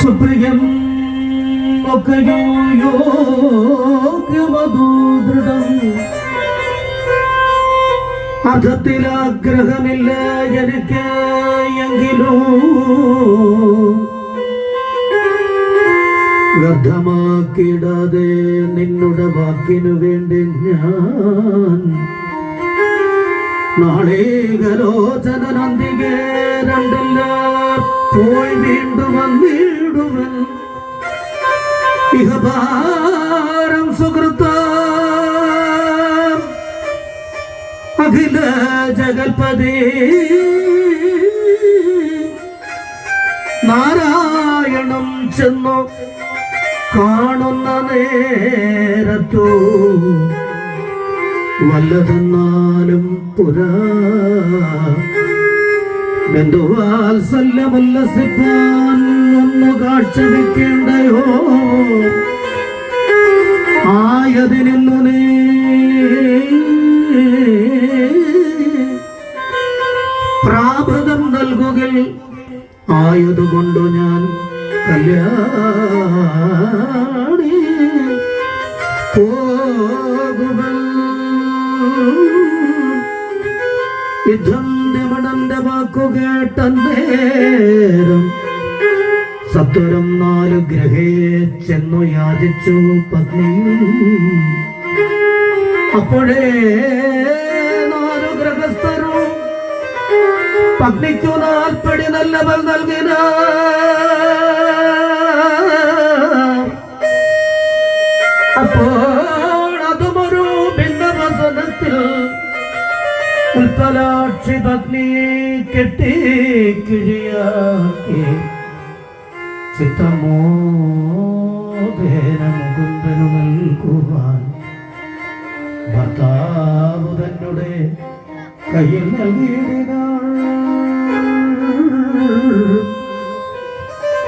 സുപ്രിയം ഒക്കെയോ യോഗ്യമധൂദൃഢം അധത്തിലാഗ്രഹമില്ല എനിക്ക് എങ്കിലും വ്യർത്ഥമാക്കിടാതെ നിന്നുടെ വാക്കിനു വേണ്ടി ഞാൻ നാളെ നന്ദികേ നന്ദികെ രണ്ടില്ല പോയി വീണ്ടും വന്നിടുവൻ ഇഹഭാരം സുഹൃത്ത. അഖില ജഗൽപതി നാരായണം ചെന്നു കാണുന്ന നേരത്തു. വല്ലതെന്നാലും പുരാ. ബന്ധുവാത്സല്യമുല്ലസിപ്പാൻ കാഴ്ച വെക്കേണ്ടയോ ആയതിനെന്നു നീ പ്രാഭൃതം നൽകുകിൽ ആയതുകൊണ്ടു ഞാൻ കല്യാണി പോകുക യുദ്ധം രമണന്റെ വാക്കു കേട്ടേരം സത്വരം നാലു ഗ്രഹയെ ചെന്നു യാചിച്ചു പത്നി. അപ്പോഴേ നാലു ഗ്രഹസ്ഥരും പത്നിക്കു നാൽപ്പടി നല്ലവൾ നൽകിന. അപ്പോൾ ഉൽപ്പലാക്ഷി പത്നി കെട്ടി കിഴിയാക്കി. ചിത്തമോദേന മുകുന്ദനു നൽകുവാൻ ഭർത്താവ് തന്നെ കയ്യിൽ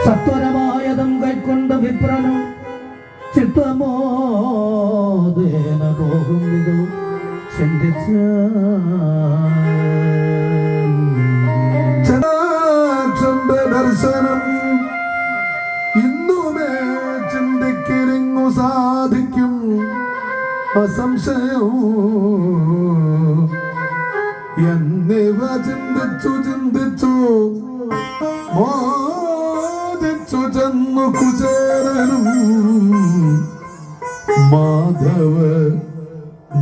സത്വരമായതും കൈക്കൊണ്ട് വിപ്രനും ചിത്തമോദേന ചടാക്ഷന്റെ ദർശനം ഇന്നുമേ ചിന്തിക്കിരിങ്ങു സാധിക്കും അസംശയവും എന്നിവ ചിന്തിച്ചു ചിന്തിച്ചു മോദിച്ചു ചെന്നു കുചേരനും. മാധവ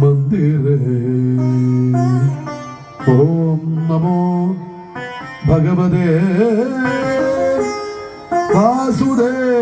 മന്ദിരേ. ഓം നമോ ഭഗവതേ. വാസുദേവായ